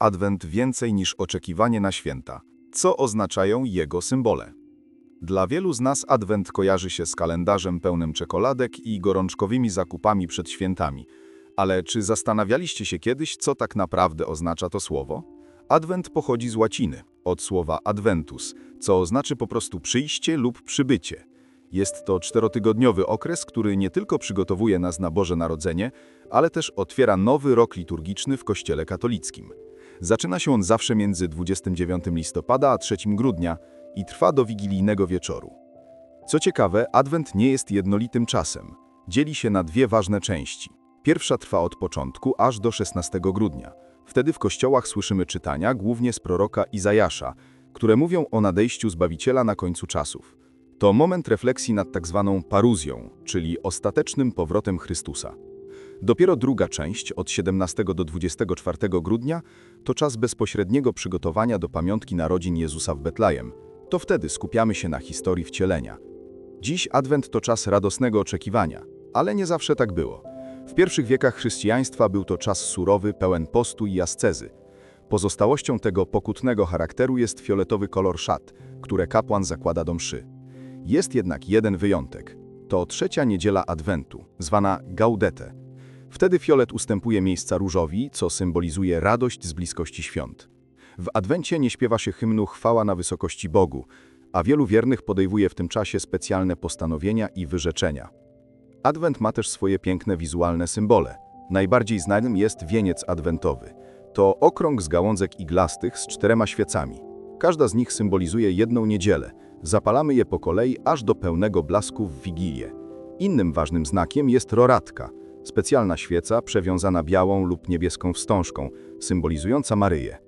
Adwent więcej niż oczekiwanie na święta. Co oznaczają jego symbole? Dla wielu z nas Adwent kojarzy się z kalendarzem pełnym czekoladek i gorączkowymi zakupami przed świętami. Ale czy zastanawialiście się kiedyś, co tak naprawdę oznacza to słowo? Adwent pochodzi z łaciny, od słowa adventus, co oznacza po prostu przyjście lub przybycie. Jest to czterotygodniowy okres, który nie tylko przygotowuje nas na Boże Narodzenie, ale też otwiera nowy rok liturgiczny w Kościele katolickim. Zaczyna się on zawsze między 29 listopada a 3 grudnia i trwa do wigilijnego wieczoru. Co ciekawe, Adwent nie jest jednolitym czasem. Dzieli się na dwie ważne części. Pierwsza trwa od początku aż do 16 grudnia. Wtedy w kościołach słyszymy czytania, głównie z proroka Izajasza, które mówią o nadejściu Zbawiciela na końcu czasów. To moment refleksji nad tak zwaną paruzją, czyli ostatecznym powrotem Chrystusa. Dopiero druga część, od 17 do 24 grudnia, to czas bezpośredniego przygotowania do pamiątki narodzin Jezusa w Betlejem. To wtedy skupiamy się na historii wcielenia. Dziś Adwent to czas radosnego oczekiwania, ale nie zawsze tak było. W pierwszych wiekach chrześcijaństwa był to czas surowy, pełen postu i ascezy. Pozostałością tego pokutnego charakteru jest fioletowy kolor szat, które kapłan zakłada do mszy. Jest jednak jeden wyjątek. To trzecia niedziela Adwentu, zwana Gaudete. Wtedy fiolet ustępuje miejsca różowi, co symbolizuje radość z bliskości świąt. W Adwencie nie śpiewa się hymnu Chwała na wysokości Bogu, a wielu wiernych podejmuje w tym czasie specjalne postanowienia i wyrzeczenia. Adwent ma też swoje piękne wizualne symbole. Najbardziej znanym jest wieniec adwentowy. To okrąg z gałązek iglastych z czterema świecami. Każda z nich symbolizuje jedną niedzielę. Zapalamy je po kolei aż do pełnego blasku w Wigilię. Innym ważnym znakiem jest roratka, specjalna świeca przewiązana białą lub niebieską wstążką, symbolizująca Maryję.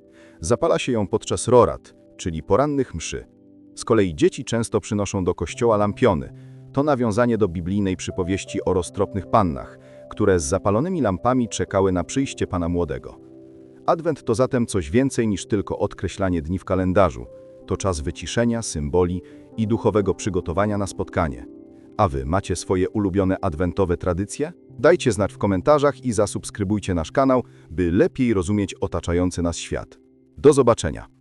Zapala się ją podczas rorat, czyli porannych mszy. Z kolei dzieci często przynoszą do kościoła lampiony. To nawiązanie do biblijnej przypowieści o roztropnych pannach, które z zapalonymi lampami czekały na przyjście Pana Młodego. Adwent to zatem coś więcej niż tylko odkreślanie dni w kalendarzu. To czas wyciszenia, symboli i duchowego przygotowania na spotkanie. A wy macie swoje ulubione adwentowe tradycje? Dajcie znać w komentarzach i zasubskrybujcie nasz kanał, by lepiej rozumieć otaczający nas świat. Do zobaczenia!